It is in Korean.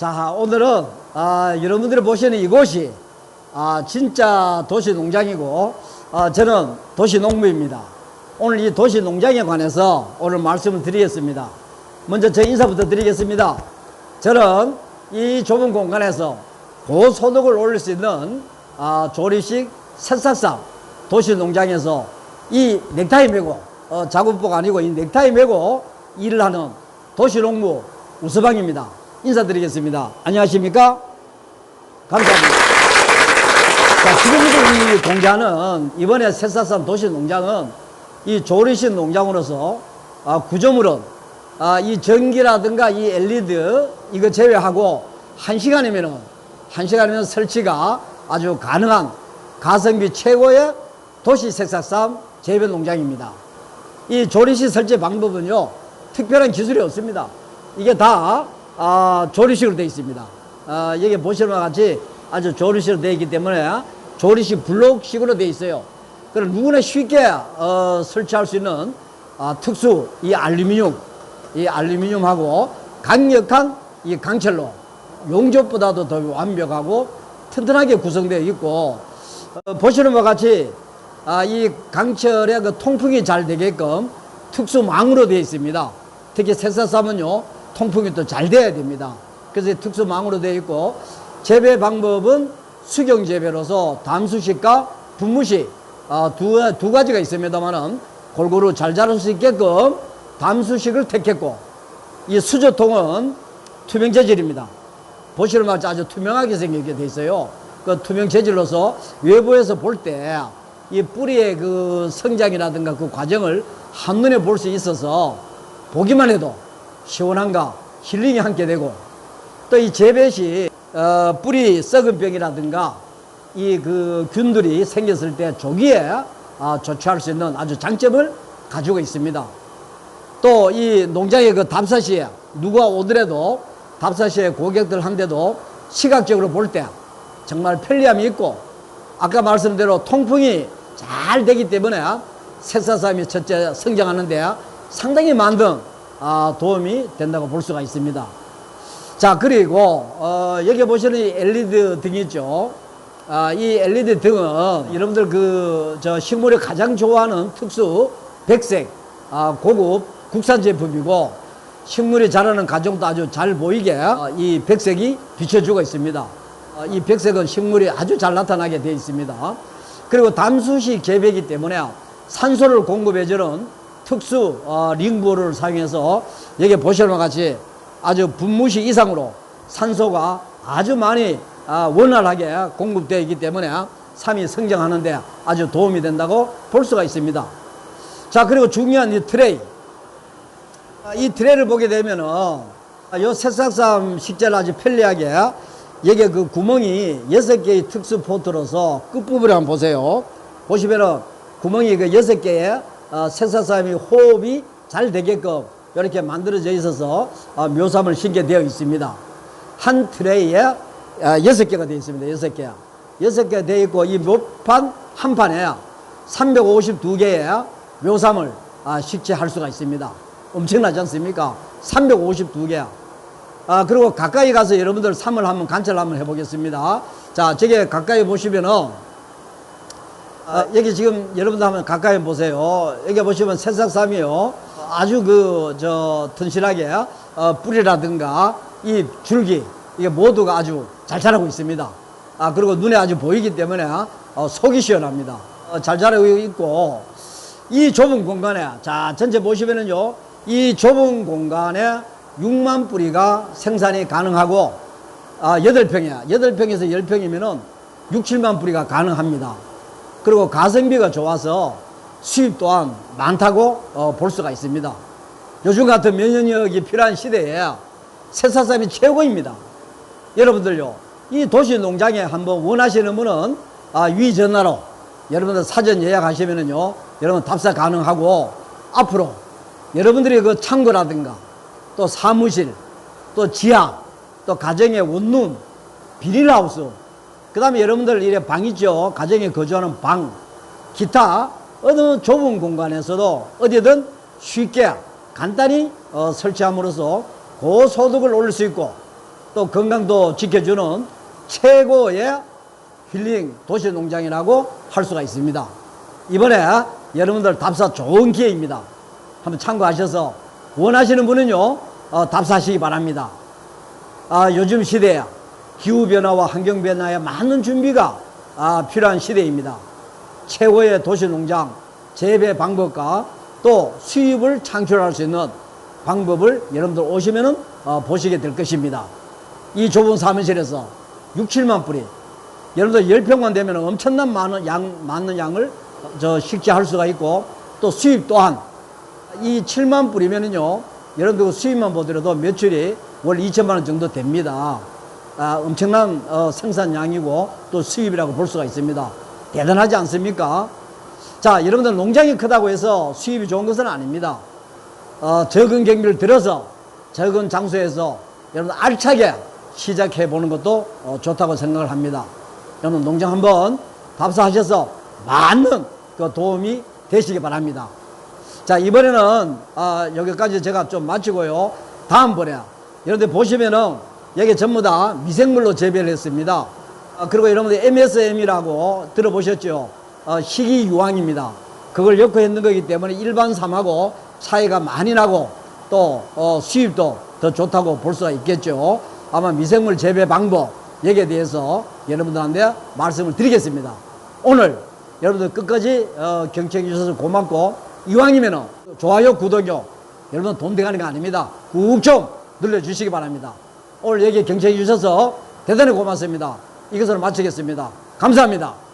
자, 오늘은 아, 여러분들이 보시는 이곳이 아, 진짜 도시 농장이고 아, 저는 도시 농부입니다. 오늘 이 도시 농장에 관해서 오늘 말씀을 드리겠습니다. 먼저 제 인사부터 드리겠습니다. 저는 이 좁은 공간에서 고소득을 올릴 수 있는 아, 조리식 새싹삼 도시 농장에서 이 넥타이 메고 어, 작업복 아니고 이 넥타이 메고 일을 하는 도시 농부 우서방입니다. 인사드리겠습니다. 안녕하십니까? 감사합니다. 자, 지금 이 공자는 이번에 새싹산 도시 농장은 이 조리식 농장으로서 아, 구조물은 아, 이 전기라든가 이 LED 이거 제외하고 한 시간이면은 한 시간이면 설치가 아주 가능한 가성비 최고의 도시 색삭삼 재배 농장입니다. 이 조리식 설치 방법은요 특별한 기술이 없습니다. 이게 다 아, 조리식으로 되어 있습니다. 아, 여기 보시는 것 같이 아주 조리식으로 되어 있기 때문에 조리식 블록식으로 되어 있어요. 그럼 누구나 쉽게 어, 설치할 수 있는 아, 특수 이 알루미늄, 이 알루미늄하고 강력한 이 강철로 용접보다도 더 완벽하고 튼튼하게 구성되어 있고 어, 보시는 것 같이 아, 이 강철의 그 통풍이 잘 되게끔 특수 망으로 되어 있습니다. 특히 새싹삼은요 통풍이 또 잘 돼야 됩니다. 그래서 특수망으로 되어 있고 재배 방법은 수경 재배로서 담수식과 분무식 아, 두, 두 가지가 있습니다만은 골고루 잘 자랄 수 있게끔 담수식을 택했고 이 수저통은 투명 재질입니다. 보시는 것같이 아주 투명하게 생기게 돼 있어요. 그 투명 재질로서 외부에서 볼 때 이 뿌리의 그 성장이라든가 그 과정을 한눈에 볼 수 있어서 보기만 해도 시원함과 힐링이 함께 되고 또 이 재배 시 어, 뿌리 썩은 병이라든가 이 그 균들이 생겼을 때 조기에 아, 조치할 수 있는 아주 장점을 가지고 있습니다. 또 이 농장의 그 답사시에 누가 오더라도 답사시에 고객들 한데도 시각적으로 볼 때 정말 편리함이 있고 아까 말씀대로 통풍이 잘 되기 때문에 새사삼이 첫째 성장하는데 상당히 많은 아, 도움이 된다고 볼 수가 있습니다. 자 그리고 어, 여기 보시는 이 LED 등이 있죠. 아, 이 LED 등은 여러분들 그 저 식물이 가장 좋아하는 특수 백색 아, 고급 국산 제품이고 식물이 자라는 과정도 아주 잘 보이게 어, 이 백색이 비춰주고 있습니다. 어, 이 백색은 식물이 아주 잘 나타나게 되어 있습니다. 그리고 담수식 재배이기 때문에 산소를 공급해주는 특수 어, 링보를 사용해서 여기 보시는 것 같이 아주 분무식 이상으로 산소가 아주 많이 아, 원활하게 공급되어 있기 때문에 삶이 성장하는데 아주 도움이 된다고 볼 수가 있습니다. 자 그리고 중요한 이 트레이 아, 이 트레이를 보게 되면은 이 새싹삼 식재를 아주 편리하게 여기에 그 구멍이 여섯 개의 특수 포트로서 끝부분을 한번 보세요. 보시면은 구멍이 그 여섯 개의 어, 새싹삼이 호흡이 잘 되게끔 이렇게 만들어져 있어서 어, 묘삼을 심게 되어 있습니다. 한 트레이에 어, 여섯 개가 되어 있습니다. 여섯 개. 여섯 개 되어 있고 이 묘판 한 판에 352개의 묘삼을 아, 식재할 수가 있습니다. 엄청나지 않습니까? 352개. 아, 그리고 가까이 가서 여러분들 삼을 한번 관찰 한번 해보겠습니다. 자, 저게 가까이 보시면은, 아, 여기 지금 여러분들 한번 가까이 보세요. 여기 보시면 새싹삼이요. 아주 그, 저, 튼실하게, 어, 뿌리라든가 이 줄기, 이게 모두가 아주 잘 자라고 있습니다. 아, 그리고 눈에 아주 보이기 때문에, 어, 속이 시원합니다. 어, 잘 자라고 있고, 이 좁은 공간에, 자, 전체 보시면은요, 이 좁은 공간에 6만 뿌리가 생산이 가능하고 아, 8평이야. 8평에서 10평이면은 6, 7만 뿌리가 가능합니다. 그리고 가성비가 좋아서 수입 또한 많다고 어, 볼 수가 있습니다. 요즘 같은 면역력이 필요한 시대에 새사삼이 최고입니다. 여러분들요, 이 도시 농장에 한번 원하시는 분은 아, 위 전화로 여러분들 사전 예약하시면은요, 여러분 답사 가능하고 앞으로 여러분들이 그 창고라든가 또 사무실, 또 지하, 또 가정의 원룸, 비닐하우스, 그 다음에 여러분들 이래 방 있죠. 가정에 거주하는 방, 기타 어느 좁은 공간에서도 어디든 쉽게 간단히 어, 설치함으로써 고소득을 올릴 수 있고 또 건강도 지켜주는 최고의 힐링 도시 농장이라고 할 수가 있습니다. 이번에 여러분들 답사 좋은 기회입니다. 한번 참고하셔서 원하시는 분은요, 어, 답사하시기 바랍니다. 아, 요즘 시대에 기후변화와 환경변화에 많은 준비가 아, 필요한 시대입니다. 최고의 도시농장 재배 방법과 또 수입을 창출할 수 있는 방법을 여러분들 오시면은 어, 보시게 될 것입니다. 이 좁은 사무실에서 6, 7만 뿌리 여러분들 10평만 되면 엄청난 많은 양, 많은 양을 어, 저 식재할 수가 있고 또 수입 또한 이 7만 뿌리면은요 여러분들 그 수입만 보더라도 매출이 월 2천만 원 정도 됩니다. 아, 엄청난 어, 생산량이고 또 수입이라고 볼 수가 있습니다. 대단하지 않습니까? 자, 여러분들 농장이 크다고 해서 수입이 좋은 것은 아닙니다. 어, 적은 경비를 들어서 적은 장소에서 여러분 알차게 시작해 보는 것도 어, 좋다고 생각을 합니다. 여러분 농장 한번 답사하셔서 많은 그 도움이 되시기 바랍니다. 자 이번에는 아, 여기까지 제가 좀 마치고요. 다음번에 여러분들 보시면은 여기 전부 다 미생물로 재배를 했습니다. 아, 그리고 여러분들 MSM이라고 들어보셨죠? 어, 희귀유황입니다. 그걸 엮어했는 거기 때문에 일반 삶하고 차이가 많이 나고 또 어, 수입도 더 좋다고 볼 수가 있겠죠. 아마 미생물 재배 방법 여기에 대해서 여러분들한테 말씀을 드리겠습니다. 오늘 여러분들 끝까지 어, 경청해 주셔서 고맙고 이왕이면은 좋아요 구독요 여러분 돈 돼가는 거 아닙니다. 꾹 좀 눌러주시기 바랍니다. 오늘 여기 경청해 주셔서 대단히 고맙습니다. 이것으로 마치겠습니다. 감사합니다.